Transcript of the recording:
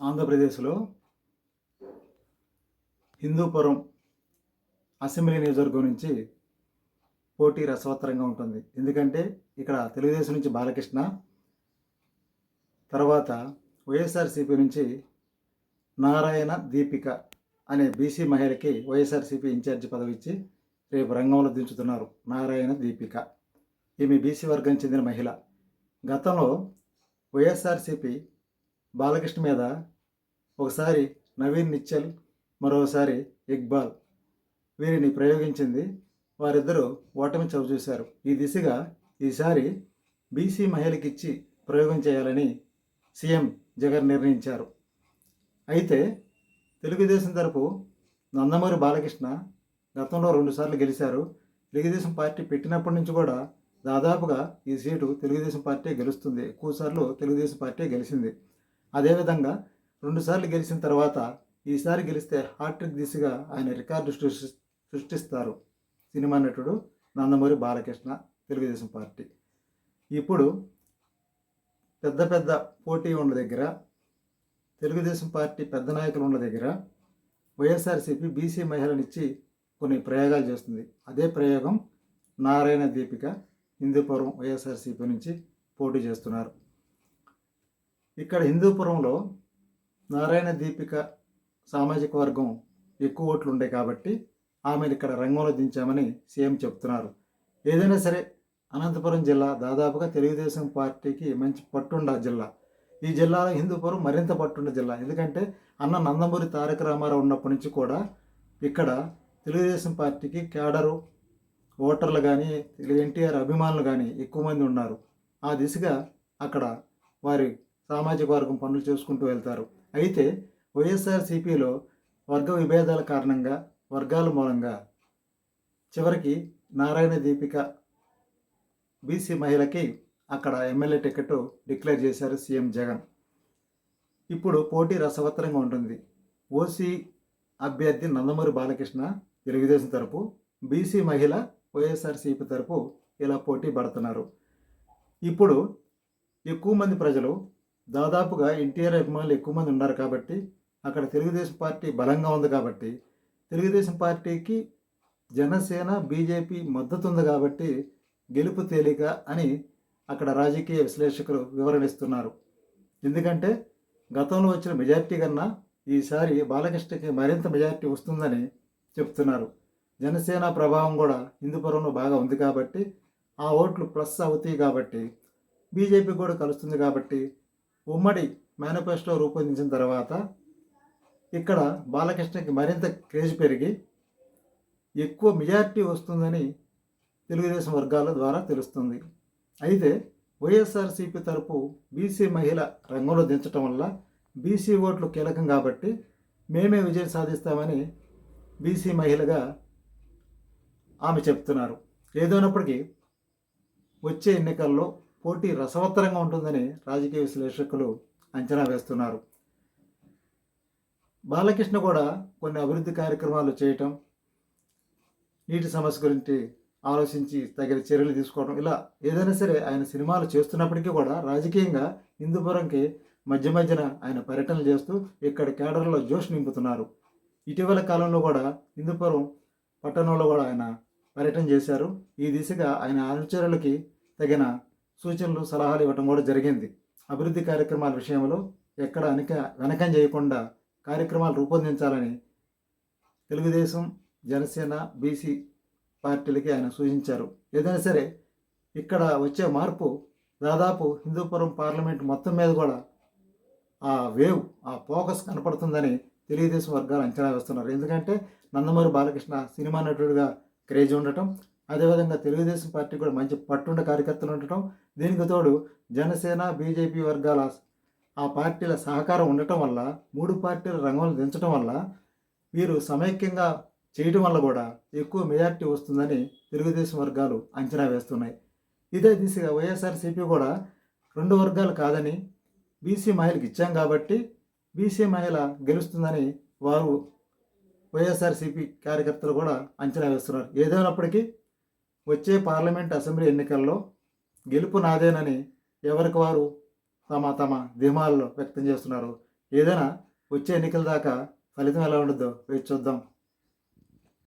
ఆంధ్రప్రదేశ్లో హిందూపురం అసెంబ్లీ నియోజకవర్గం నుంచి పోటీ రసవత్తరంగా ఉంటుంది. ఎందుకంటే ఇక్కడ తెలుగుదేశం నుంచి బాలకృష్ణ తర్వాత వైఎస్ఆర్సీపీ నుంచి నారాయణ దీపిక అనే బీసీ మహిళకి వైఎస్ఆర్సీపీ ఇన్ఛార్జి పదవి ఇచ్చి రేపు రంగంలో దించుతున్నారు నారాయణ దీపిక. ఈమె బీసీ వర్గం చెందిన మహిళ. గతంలో వైఎస్ఆర్సీపీ బాలకృష్ణ మీద ఒకసారి నవీన్ నిచ్చల్ మరోసారి ఇక్బాల్ వీరిని ప్రయోగించింది. వారిద్దరూ ఓటమి చవిచూశారు ఈ దిశగా ఈసారి బీసీ మహిళకిచ్చి ప్రయోగం చేయాలని సీఎం జగన్ నిర్ణయించారు. అయితే తెలుగుదేశం తరపు నందమూరి బాలకృష్ణ గతంలో రెండుసార్లు గెలిచారు. తెలుగుదేశం పార్టీ పెట్టినప్పటి నుంచి కూడా దాదాపుగా ఈ సీటు తెలుగుదేశం పార్టీ గెలుస్తుంది. ఎక్కువసార్లు తెలుగుదేశం పార్టీ గెలిచింది. అదేవిధంగా రెండుసార్లు గెలిచిన తర్వాత ఈసారి గెలిస్తే హ్యాట్రిక్ దిశగా ఆయన రికార్డు సృష్టి సృష్టిస్తారు. సినిమా నటుడు నందమూరి బాలకృష్ణ తెలుగుదేశం పార్టీ. ఇప్పుడు పెద్ద పెద్ద పోటీ ఉన్న దగ్గర తెలుగుదేశం పార్టీ పెద్ద నాయకులు ఉన్న దగ్గర వైఎస్ఆర్సీపీ బీసీ మహిళనిచ్చి కొన్ని ప్రయోగాలు చేస్తుంది. అదే ప్రయోగం నారాయణ దీపిక హిందూపురం వైఎస్ఆర్సీపీ నుంచి పోటీ చేస్తున్నారు. ఇక్కడ హిందూపురంలో నారాయణ దీపిక సామాజిక వర్గం ఎక్కువ ఓట్లు ఉండే కాబట్టి ఆమెను ఇక్కడ రంగంలో దించామని సీఎం చెప్తున్నారు. ఏదైనా సరే అనంతపురం జిల్లా దాదాపుగా తెలుగుదేశం పార్టీకి మంచి పట్టుండ జిల్లా. ఈ జిల్లాలో హిందూపురం మరింత పట్టుండ జిల్లా. ఎందుకంటే అన్న నందమూరి తారక రామారావు ఉన్నప్పటి నుంచి కూడా ఇక్కడ తెలుగుదేశం పార్టీకి క్యాడరు ఓటర్లు కానీ ఎన్టీఆర్ అభిమానులు కానీ ఎక్కువ మంది ఉన్నారు. ఆ దిశగా అక్కడ వారి సామాజిక వర్గం పనులు చేసుకుంటూ వెళ్తారు. అయితే వైఎస్ఆర్సీపీలో వర్గ విభేదాల కారణంగా వర్గాల మూలంగా చివరికి నారాయణ దీపిక బీసీ మహిళకి అక్కడ ఎమ్మెల్యే టికెట్ డిక్లేర్ చేశారు సీఎం జగన్. ఇప్పుడు పోటీ రసవత్తరంగా ఉంటుంది. ఓసీ అభ్యర్థి నందమూరి బాలకృష్ణ తెలుగుదేశం తరపు బీసీ మహిళ వైఎస్ఆర్సీపీ తరపు ఇలా పోటీ పడుతున్నారు. ఇప్పుడు ఎక్కువ మంది ప్రజలు దాదాపుగా ఎన్టీఆర్ అభిమానులు ఎక్కువ మంది ఉన్నారు కాబట్టి అక్కడ తెలుగుదేశం పార్టీ బలంగా ఉంది కాబట్టి తెలుగుదేశం పార్టీకి జనసేన బీజేపీ మద్దతు ఉంది కాబట్టి గెలుపు తేలిక అని అక్కడ రాజకీయ విశ్లేషకులు వివరణిస్తున్నారు. ఎందుకంటే గతంలో వచ్చిన మెజార్టీ కన్నా ఈసారి బాలకృష్ణకి మరింత మెజార్టీ వస్తుందని చెప్తున్నారు. జనసేన ప్రభావం కూడా హిందూపురంలో బాగా ఉంది కాబట్టి ఆ ఓట్లు ప్లస్ అవుతాయి కాబట్టి బీజేపీ కూడా కలుస్తుంది కాబట్టి ఉమ్మడి మేనిఫెస్టో రూపొందించిన తర్వాత ఇక్కడ బాలకృష్ణకి మరింత క్రేజ్ పెరిగి ఎక్కువ మెజారిటీ వస్తుందని తెలుగుదేశం వర్గాల ద్వారా తెలుస్తుంది. అయితే వైఎస్ఆర్సీపీ తరపు బీసీ మహిళ రంగంలో దించడం వల్ల బీసీ ఓట్లు కీలకం కాబట్టి మేమే విజయం సాధిస్తామని బీసీ మహిళగా ఆమె చెప్తున్నారు. ఏదైనప్పటికీ వచ్చే ఎన్నికల్లో పోటీ రసవత్తరంగా ఉంటుందని రాజకీయ విశ్లేషకులు అంచనా వేస్తున్నారు. బాలకృష్ణ కూడా కొన్ని అభివృద్ధి కార్యక్రమాలు చేయటం నీటి సమస్య గురించి ఆలోచించి తగిన చర్యలు తీసుకోవడం ఇలా ఏదైనా సరే ఆయన సినిమాలు చేస్తున్నప్పటికీ కూడా రాజకీయంగా హిందూపురంకి మధ్య మధ్యన ఆయన పర్యటనలు చేస్తూ ఇక్కడ కేడర్లో జోష్ నింపుతున్నారు. ఇటీవల కాలంలో కూడా హిందూపురం పట్టణంలో కూడా ఆయన పర్యటన చేశారు. ఈ దిశగా ఆయన అనుచరులకి తగిన సూచనలు సలహాలు ఇవ్వడం కూడా జరిగింది. అభివృద్ధి కార్యక్రమాల విషయంలో ఎక్కడ వెనక వెనకం చేయకుండా కార్యక్రమాలు రూపొందించాలని తెలుగుదేశం జనసేన బీసీ పార్టీలకి ఆయన సూచించారు. ఏదైనా సరే ఇక్కడ వచ్చే మార్పు దాదాపు హిందూపురం పార్లమెంట్ మొత్తం మీద కూడా ఆ వేవ్ ఆ ఫోకస్ కనపడుతుందని తెలుగుదేశం వర్గాలు అంచనా వేస్తున్నారు. ఎందుకంటే నందమూరి బాలకృష్ణ సినిమా నటుడిగా క్రేజ్ ఉండటం అదేవిధంగా తెలుగుదేశం పార్టీ కూడా మంచి పట్టుండ కార్యకర్తలు ఉండటం దీనికి తోడు జనసేన బీజేపీ వర్గాల ఆ పార్టీల సహకారం ఉండటం వల్ల మూడు పార్టీల రంగంలో దించడం వల్ల వీరు సమైక్యంగా చేయటం వల్ల కూడా ఎక్కువ మెజార్టీ వస్తుందని తెలుగుదేశం వర్గాలు అంచనా వేస్తున్నాయి. ఇదే దిశగా వైఎస్ఆర్సీపీ కూడా రెండు వర్గాలు కాదని బీసీ మహిళకి ఇచ్చాం కాబట్టి బీసీ మహిళ గెలుస్తుందని వారు వైఎస్ఆర్సీపీ కార్యకర్తలు కూడా అంచనా వేస్తున్నారు. ఏదైనప్పటికీ వచ్చే పార్లమెంట్ అసెంబ్లీ ఎన్నికల్లో గెలుపు నాదేనని ఎవరికి వారు తమ తమ ధీమాల్లో వ్యక్తం చేస్తున్నారు? ఏదైనా వచ్చే ఎన్నికల దాకా ఫలితం ఎలా ఉండదో వేచి చూద్దాం.